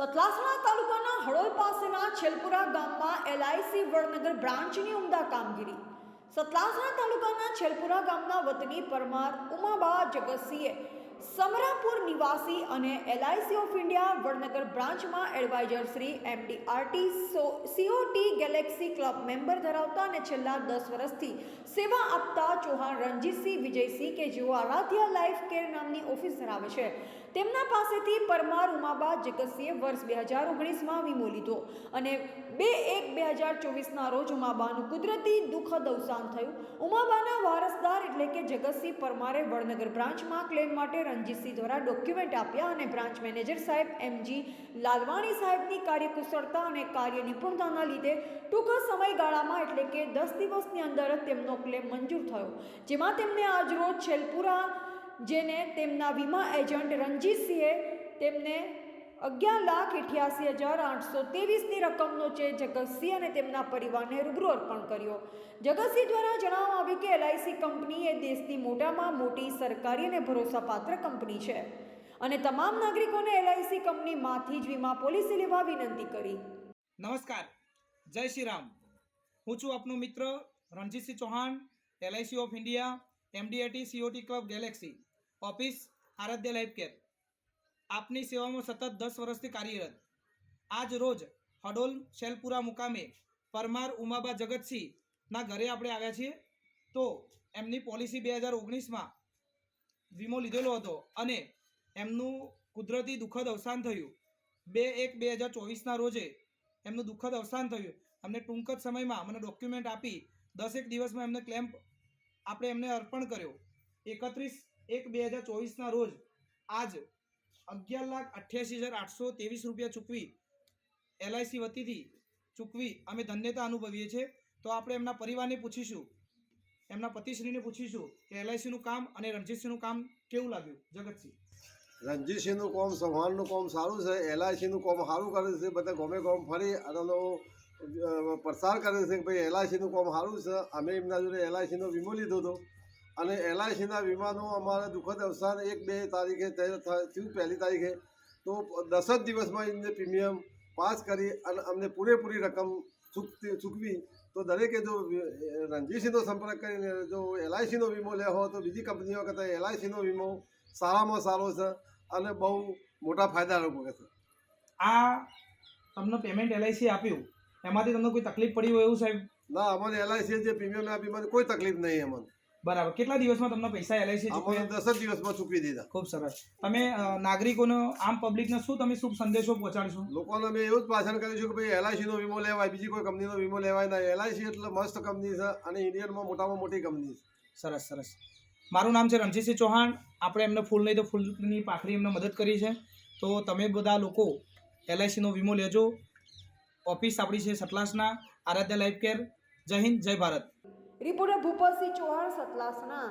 સતલાસણા તાલુકાના હળોલ પાસેના છેલપુરા ગામમાં એલઆઈસી વડનગર બ્રાન્ચની ઉમદા કામગીરી સતલાસણા તાલુકાના છેલપુરા ગામના વતની પરમાર ઉમાબા જગતસિંહે સમરાપુર નિવાસી અને LIC of India Vadnagar બ્રાન્ચમાં advisor Shri MD RT COT galaxy club member ધરાવતા અને છેલ્લા દસ વર્ષથી સેવા આપતા ચૌહાણ રણજીતસિંહ વિજયસિંહ કે જેઓ આરાધ્યા લાઈફ કેર નામની ઓફિસ ધરાવે છે. તેમના પાસેથી પરમાર ઉમાબા જગતસિંહે વર્ષ બે હજાર ઓગણીસમાં વીમો લીધો અને બે એક બે હજાર ચોવીસના રોજ ઉમાબાનું કુદરતી દુઃખદ અવસાન થયું. ઉમાબાના વારસદાર એટલે કે જગતસિંહ પરમારે વડનગર બ્રાન્ચમાં ક્લેમ માટે રણજીતસિંહ દ્વારા ડોક્યુમેન્ટ આપ્યા અને બ્રાન્ચ મેનેજર સાહેબ એમજી લાલવાણી સાહેબની કાર્યકુશળતા અને કાર્ય નિપુણતાના લીધે ટૂંક સમયગાળામાં એટલે કે દસ દિવસની અંદર જ તેમનો ક્લેમ મંજૂર થયો. જેમાં તેમને આજરોજ છેલપુરા જેને તેમના વીમા એજન્ટ રણજીતસિંહે તેમને અગિયાર લાખ અઠ્યાસી હજાર આઠસો ત્રેવીસની રકમનો ચેક જગતસિંહ અને તેમના પરિવારને રૂબરૂ અર્પણ કર્યો. જગતસિંહ દ્વારા જણાવવામાં આવ્યું કે એલઆઈસી કંપની એ દેશની મોટામાં મોટી સરકારી અને ભરોસાપાત્ર કંપની છે અને તમામ નાગરિકોને એલઆઈસી કંપનીમાંથી જ વીમા પોલિસી લેવા વિનંતી કરી. નમસ્કાર. જય શ્રી રામ. હું છું આપનો મિત્ર Ranjitsinh Chauhan LIC of India MDAT COT club galaxy office Aaradhya life care આપની સેવામાં સતત દસ વર્ષથી કાર્યરત. આજ રોજ હડોલ શેલપુરા મુકામે પરમાર ઉમાબા જગતસિંહના ઘરે આપણે આવ્યા છીએ. તો એમની પોલિસી બે હજાર ઓગણીસમાં વીમો લીધેલો હતો અને એમનું કુદરતી દુઃખદ અવસાન થયું. બે એક બે હજાર ચોવીસના રોજે એમનું દુઃખદ અવસાન થયું. અમને ટૂંક જ સમયમાં મને ડોક્યુમેન્ટ આપી દસ એક દિવસમાં એમને ક્લેમ્પ આપણે એમને અર્પણ કર્યો. એકત્રીસ એક બે હજાર ચોવીસના રોજ આજ અગિયાર લાખ અઠ્યાસી હજાર આઠસો ત્રેવીસ રૂપિયા ચૂકવી એલઆઈસી વતીથી ચૂકવી અમે ધન્યતા અનુભવીએ છીએ. તો આપણે એમના પરિવારને પૂછીશું, એમના પતિશ્રીને પૂછીશું કે એલઆઈસીનું કામ અને રણજીતસિંહનું કામ કેવું લાગ્યું? જગતસિંહ. રણજીતસિંહનું કોમ સંભાળનું કોમ સારું છે, એલઆઈસીનું કોમ સારું કરે છે, બધા ગમે ગોમ ફરી અને પ્રસાર કરે છે કે ભાઈ એલઆઈસીનું કોમ સારું છે. અમે એમના જોડે એલઆઈસીનો વીમો લીધો હતો. અને એલઆઈસીના વીમાનું અમારે દુઃખદ અવસાન એક બે તારીખે થયું પહેલી તારીખે. તો દસ જ દિવસમાં એમને પ્રીમિયમ પાસ કરી અને અમને પૂરેપૂરી રકમ ચૂકતી ચૂકવી. તો દરેકે જો રણજીતસિંહનો સંપર્ક કરીને જો એલઆઈસીનો વીમો લેવો તો બીજી કંપનીઓ કરતાં એલઆઈસીનો વીમો સારામાં સારો છે અને બહુ મોટા ફાયદારૂપ છે. આ તમને પેમેન્ટ એલઆઈસી આપ્યું? એમાંથી તમને કોઈ તકલીફ પડી હોય એવું સાહેબ? ના અમને એલઆઈસી જે પ્રીમિયમ આપી મને કોઈ તકલીફ નહીં અમને. બરાબર. કેટલા દિવસમાં તમને પૈસા એલઆઈસી દસ જ દિવસમાં ચૂકવી દીધા. ખૂબ સરસ. તમે નાગરિકોનો આમ પબ્લિકને શું તમે શુભ સંદેશો પહોંચાડશો? લોકોને અમે એવું જ ભાષણ કર્યું છે કે ભાઈ એલઆઈસીનો વીમો લેવાય બીજી કોઈ કંપનીનો વીમો લેવાય ના. એલઆઈસી એટલે મસ્ત કંપની છે અને ઇન્ડિયનમાં મોટામાં મોટી કંપની છે. સરસ સરસ. મારું નામ છે રણજીતસિંહ ચૌહાણ. આપણે એમને ફૂલ નહીં તો ફૂલની પાખડી એમને મદદ કરી છે. તો તમે બધા લોકો એલઆઈસીનો વીમો લેજો. ઓફિસ આપણી છે સતલાસના. Aaradhya life care. જય હિન્દ જય ભારત. રિપોર્ટર ભૂપતસિંહ ચૌહાણ સતલાસના